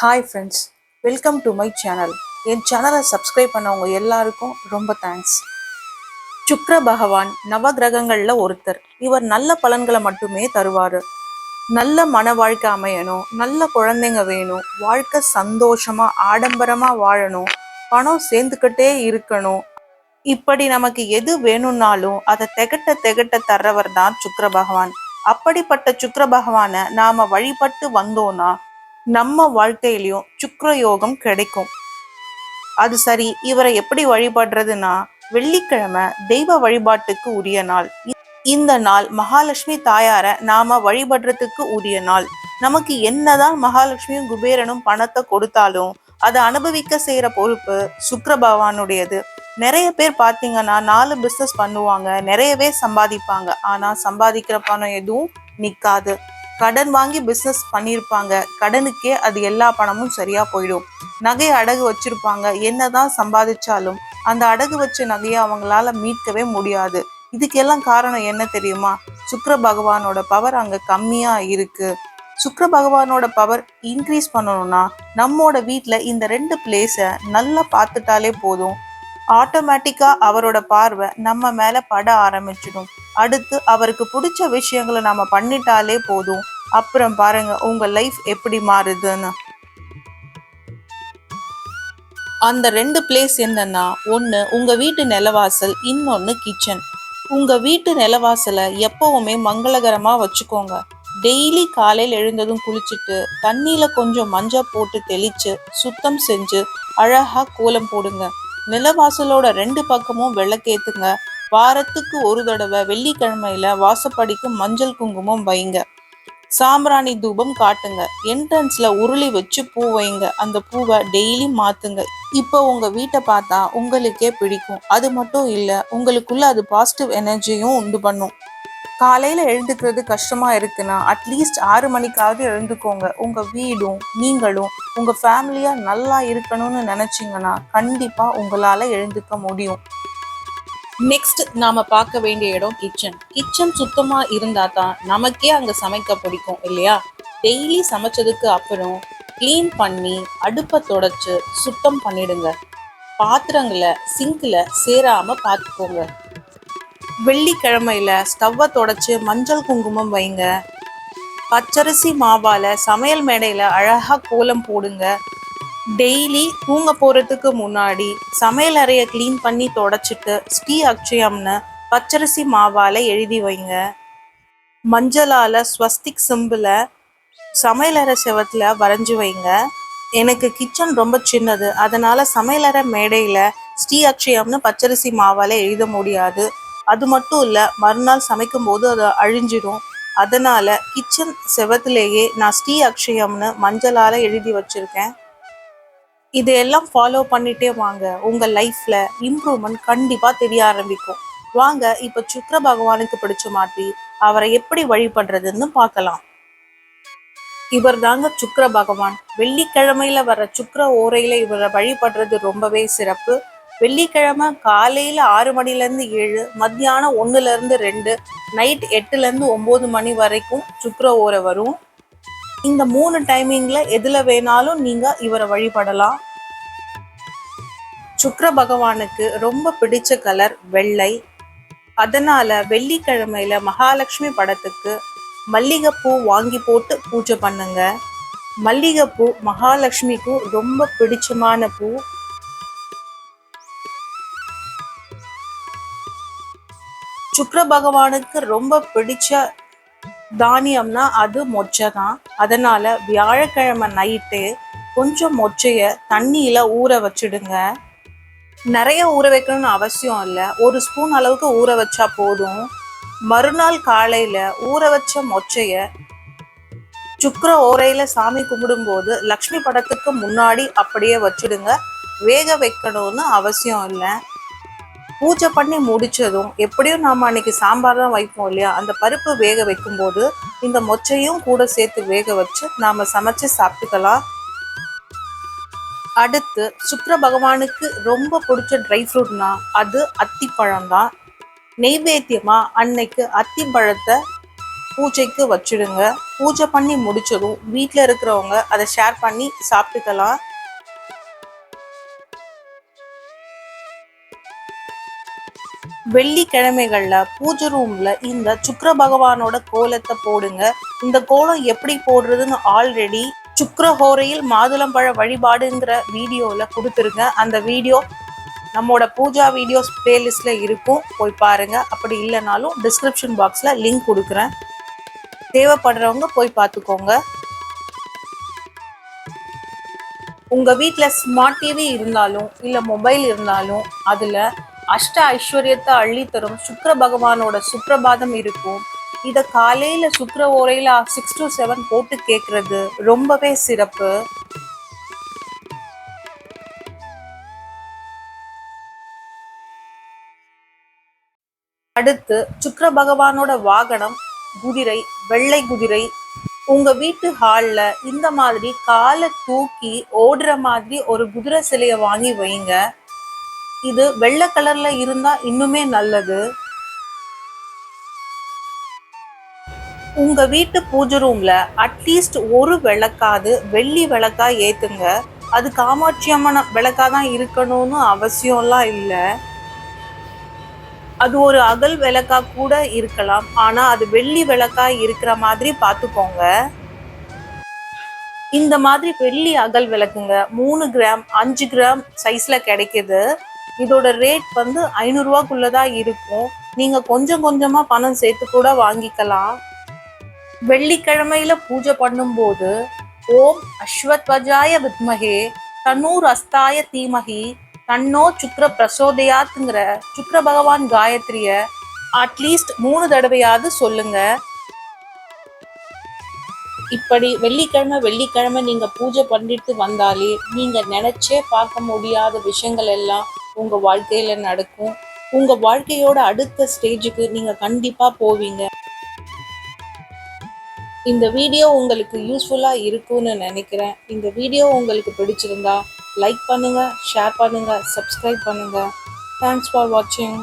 Hi friends welcome to my channel என் சேனலை subscribe பண்ணவங்க எல்லாருக்கும் ரொம்ப தேங்க்ஸ் சுக்ர பகவான் நவகிரகங்களில் ஒருத்தர். இவர் நல்ல பலன்களை மட்டுமே தருவார். நல்ல மன வாழ்க்கை அமையணும் நல்ல குழந்தைங்க வேணும் வாழ்க்கை சந்தோஷமா ஆடம்பரமா வாழணும் பணம் சேர்ந்துக்கிட்டே இருக்கணும். இப்படி நமக்கு எது வேணும்னாலும் அதை திகட்ட திகட்ட தர்றவர் தான் சுக்ர பகவான். அப்படிப்பட்ட சுக்ர பகவானை நாம வழிபட்டு வந்தோம்னா நம்ம வாழ்க்கையிலையும் சுக்ர யோகம் கிடைக்கும். அது சரி இவரை எப்படி வழிபடுறதுன்னா வெள்ளிக்கிழமை தெய்வ வழிபாட்டுக்கு உரிய நாள். இந்த நாள் மகாலட்சுமி தாயார நாம வழிபடுறதுக்கு உரிய நாள். நமக்கு என்னதான் மகாலட்சுமியும் குபேரனும் பணத்தை கொடுத்தாலும் அதை அனுபவிக்க செய்யற பொறுப்பு சுக்கிர பகவானுடையது. நிறைய பேர் பாத்தீங்கன்னா நாலு பிசினஸ் பண்ணுவாங்க நிறையவே சம்பாதிப்பாங்க. ஆனா சம்பாதிக்கிற பணம் எதுவும் நிக்காது. கடன் வாங்கி பிஸ்னஸ் பண்ணியிருப்பாங்க. கடனுக்கே அது எல்லா பணமும் சரியா போயிடும். நகை அடகு வச்சிருப்பாங்க. என்னதான் சம்பாதிச்சாலும் அந்த அடகு வச்ச நகையை அவங்களால மீட்கவே முடியாது. இதுக்கெல்லாம் காரணம் என்ன தெரியுமா? சுக்கர பகவானோட பவர் அங்க கம்மியா இருக்கு. சுக்கர பகவானோட பவர் இன்க்ரீஸ் பண்ணணும்னா நம்மோட வீட்டில் இந்த ரெண்டு பிளேஸை நல்லா பார்த்துட்டாலே போதும். ஆட்டோமேட்டிக்காக அவரோட பார்வை நம்ம மேலே பட ஆரம்பிச்சிடும். அடுத்து அவருக்கு பிடிச்ச விஷயங்களை நாம பண்ணிட்டாலே போதும். அப்புறம் பாருங்க உங்க லைஃப் எப்படி மாறுதுன்னு. அந்த ரெண்டு பிளேஸ் என்னன்னா ஒன்று உங்க வீட்டு நிலவாசல் இன்னொன்று கிச்சன் உங்க வீட்டு நிலவாசலை எப்பவுமே மங்களகரமாக வச்சுக்கோங்க. டெய்லி காலையில் எழுந்ததும் குளிச்சுட்டு தண்ணியில கொஞ்சம் மஞ்சள் போட்டு தெளிச்சு சுத்தம் செஞ்சு அழகா கோலம் போடுங்க. நிலவாசலோட ரெண்டு பக்கமும் விளக்கேத்துங்க. வாரத்துக்கு ஒரு தடவை வெள்ளிக்கிழமையில வாசப்படிக்கு மஞ்சள் குங்குமம் வைங்க. சாம்பிராணி தூபம் காட்டுங்க. என்ட்ரன்ஸ்ல உருளி வச்சு பூ வைங்க. அந்த பூவை டெய்லி மாத்துங்க. இப்போ உங்க வீட்டை பார்த்தா உங்களுக்கே பிடிக்கும். அது மட்டும் இல்ல உங்களுக்குள்ள அது பாசிட்டிவ் எனர்ஜியும் உண்டு பண்ணும். காலையில எழுந்துக்கிறது கஷ்டமா இருக்குன்னா அட்லீஸ்ட் ஆறு மணிக்காவது எழுந்துக்கோங்க. உங்க வீடும் நீங்களும் உங்க ஃபேமிலியா நல்லா இருக்கணும்னு நினைச்சீங்கன்னா கண்டிப்பா உங்களால எழுந்துக்க முடியும். நெக்ஸ்ட் நாம பார்க்க வேண்டிய இடம் கிச்சன் கிச்சன் சுத்தமா இருந்தா தான் நமக்கே அங்க சமைக்க பிடிக்கும் இல்லையா? டெய்லி சமைச்சதுக்கு அப்புறம் க்ளீன் பண்ணி அடுப்பை தொடச்சு சுத்தம் பண்ணிடுங்க. பாத்திரங்களை சிங்க்ல சேராம பார்த்துக்கோங்க. வெள்ளிக்கிழமையில ஸ்டவ்வை தொடச்சு மஞ்சள் குங்குமம் வைங்க. பச்சரிசி மாவால சமையல் மேடையில அழகா கோலம் போடுங்க. டெய்லி தூங்க போறதுக்கு முன்னாடி சமையல் அறையை க்ளீன் பண்ணி தொடச்சிட்டு ஸ்ரீ அக்ஷயம்னு பச்சரிசி மாவால எழுதி வைங்க. மஞ்சளால ஸ்வஸ்திக் சிம்பிள சமையலறை செவத்துல வரைஞ்சி வைங்க. எனக்கு கிச்சன் ரொம்ப சின்னது அதனால சமையலறை மேடையில ஸ்ரீ அக்ஷயம்னு பச்சரிசி மாவால எழுத முடியாது. அது மட்டும் இல்ல மறுநாள் சமைக்கும் போது அது அழிஞ்சிடும் அதனால கிச்சன் செவத்திலேயே நான் ஸ்ரீ அக்ஷயம்னு மஞ்சளால எழுதி வச்சிருக்கேன். இதையெல்லாம் ஃபாலோ பண்ணிட்டே வாங்க. உங்க லைஃப்ல இம்ப்ரூவ்மெண்ட் கண்டிப்பா தெரிய ஆரம்பிக்கும். வாங்க இப்ப சுக்கர பகவானுக்கு பிடிச்ச மாதிரி அவரை எப்படி வழிபடுறதுன்னு பார்க்கலாம். இவர் தாங்க சுக்கர பகவான். வெள்ளிக்கிழமையில வர சுக்கர ஓரையில இவரை வழிபடுறது ரொம்பவே சிறப்பு. வெள்ளிக்கிழமை காலையில ஆறு மணில இருந்து ஏழு மத்தியானம் ஒண்ணுல இருந்து ரெண்டு நைட் எட்டுல இருந்து ஒன்பது மணி வரைக்கும் சுக்கர ஓரை வரும். இந்த மூணு டைமிங்ல எதுல வேணாலும் நீங்க இவரை வழிபடலாம். சுக்கர பகவானுக்கு ரொம்ப பிடிச்ச கலர் வெள்ளை. அதனால வெள்ளிக்கிழமையில மகாலட்சுமி படத்துக்கு மல்லிகைப்பூ வாங்கி போட்டு பூஜை பண்ணுங்க. மல்லிகைப்பூ மகாலட்சுமிக்கும் ரொம்ப பிடிச்சமான பூ. சுக்கர பகவானுக்கு ரொம்ப பிடிச்ச தானியம்னா அது மொச்சை தான் அதனால வியாழக்கிழமை நைட்டு கொஞ்சம் மொச்சையை தண்ணியில் ஊற வச்சிடுங்க. நிறைய ஊற வைக்கணும்னு அவசியம் இல்லை. ஒரு ஸ்பூன் அளவுக்கு ஊற வச்சா போதும். மறுநாள் காலையில் ஊற வச்ச மொச்சையை சுக்கர ஓரையில் சாமி கும்பிடும்போது லக்ஷ்மி படத்துக்கு முன்னாடி அப்படியே வச்சிடுங்க. வேக வைக்கணும்னு அவசியம் இல்லை. பூஜை பண்ணி முடித்ததும் எப்படியும் நாம் அன்னைக்கு சாம்பார் தான் வைப்போம் இல்லையா? அந்த பருப்பு வேக வைக்கும்போது இந்த மொச்சையும் கூட சேர்த்து வேக வச்சு நாம் சமைச்சு சாப்பிட்டுக்கலாம். அடுத்து சுக்கர பகவானுக்கு ரொம்ப பிடிச்ச ட்ரை ஃப்ரூட்னா அது அத்திப்பழம் தான். நெய்வேத்தியமாக அன்னைக்கு அத்திப்பழத்தை பூஜைக்கு வச்சிடுங்க. பூஜை பண்ணி முடிச்சதும் வீட்டில் இருக்கிறவங்க அதை ஷேர் பண்ணி சாப்பிட்டுக்கலாம். வெள்ளிக்கிழமைகள்ல பூஜை ரூம்ல இந்த சுக்கர பகவானோட கோலத்தை போடுங்க. இந்த கோலம் எப்படி போடுறதுன்னு ஆல்ரெடி சுக்கிரஹோரையில் மாதுளம்பழ வழிபாடுங்கிற வீடியோல கொடுத்துருங்க. அந்த வீடியோ நம்மளோட பூஜா வீடியோஸ் பிளேலிஸ்ட்ல இருக்கும். போய் பாருங்க. அப்படி இல்லைனாலும் டிஸ்கிரிப்ஷன் பாக்ஸ்ல லிங்க் கொடுக்குறேன். தேவைப்படுறவங்க போய் பார்த்துக்கோங்க. உங்கள் வீட்டில் ஸ்மார்ட் டிவி இருந்தாலும் இல்லை மொபைல் இருந்தாலும் அதில் அஷ்ட ஐஸ்வர்யத்தை அள்ளி தரும் சுக்கர பகவானோட சுப்பிரபாதம் இருக்கும். இத காலையில சுக்கர ஓரையில சிக்ஸ் டு செவன் போட்டு கேட்கறது ரொம்பவே சிறப்பு. அடுத்து சுக்கர பகவானோட வாகனம் குதிரை வெள்ளை குதிரை. உங்க வீட்டு ஹால்ல இந்த மாதிரி காலை தூக்கி ஓடுற மாதிரி ஒரு குதிரை சிலைய வாங்கி வைங்க. இது வெள்ளை கலர்ல இருந்தா இன்னுமே நல்லது. உங்க வீட்டு பூஜை ரூம்ல அட்லீஸ்ட் ஒரு விளக்காது வெள்ளி விளக்கா ஏத்துங்க. அது காமாட்சி அம்மன் விளக்கா தான் இருக்கணும்னு அவசியம்லாம் இல்லை. அது ஒரு அகல் விளக்கா கூட இருக்கலாம். ஆனா அது வெள்ளி விளக்கா இருக்கிற மாதிரி பார்த்துக்கோங்க இந்த மாதிரி வெள்ளி அகல் விளக்குங்க. மூணு கிராம் அஞ்சு கிராம் சைஸ்ல கிடைக்குது. இதோட ரேட் வந்து ஐநூறுரூவாக்குள்ளதான் இருக்கும். நீங்க கொஞ்சம் கொஞ்சமா பணம் சேர்த்து கூட வாங்கிக்கலாம். வெள்ளிக்கிழமையில பூஜை பண்ணும்போது ஓம் அஸ்வத்வஜாய வித்மகே தன்னூர் அஸ்தாய தீமகி தன்னோ சுக்ர பிரசோதயாத்துங்கிற சுக்ர பகவான் காயத்ரிய அட்லீஸ்ட் மூணு தடவையாவது சொல்லுங்க. இப்படி வெள்ளிக்கிழமை வெள்ளிக்கிழமை நீங்க பூஜை பண்ணிட்டு வந்தாலே நீங்க நினைச்சே பார்க்க முடியாத விஷயங்கள் எல்லாம் உங்க வாழ்க்கையில நடக்கும். உங்க வாழ்க்கையோட அடுத்த ஸ்டேஜுக்கு நீங்க கண்டிப்பா போவீங்க. இந்த வீடியோ உங்களுக்கு யூஸ்ஃபுல்லா இருக்கும்னு நினைக்கிறேன். இந்த வீடியோ உங்களுக்கு பிடிச்சிருந்தா லைக் பண்ணுங்க ஷேர் பண்ணுங்க சப்ஸ்கிரைப் பண்ணுங்க. தேங்க்ஸ் ஃபார் வாட்சிங்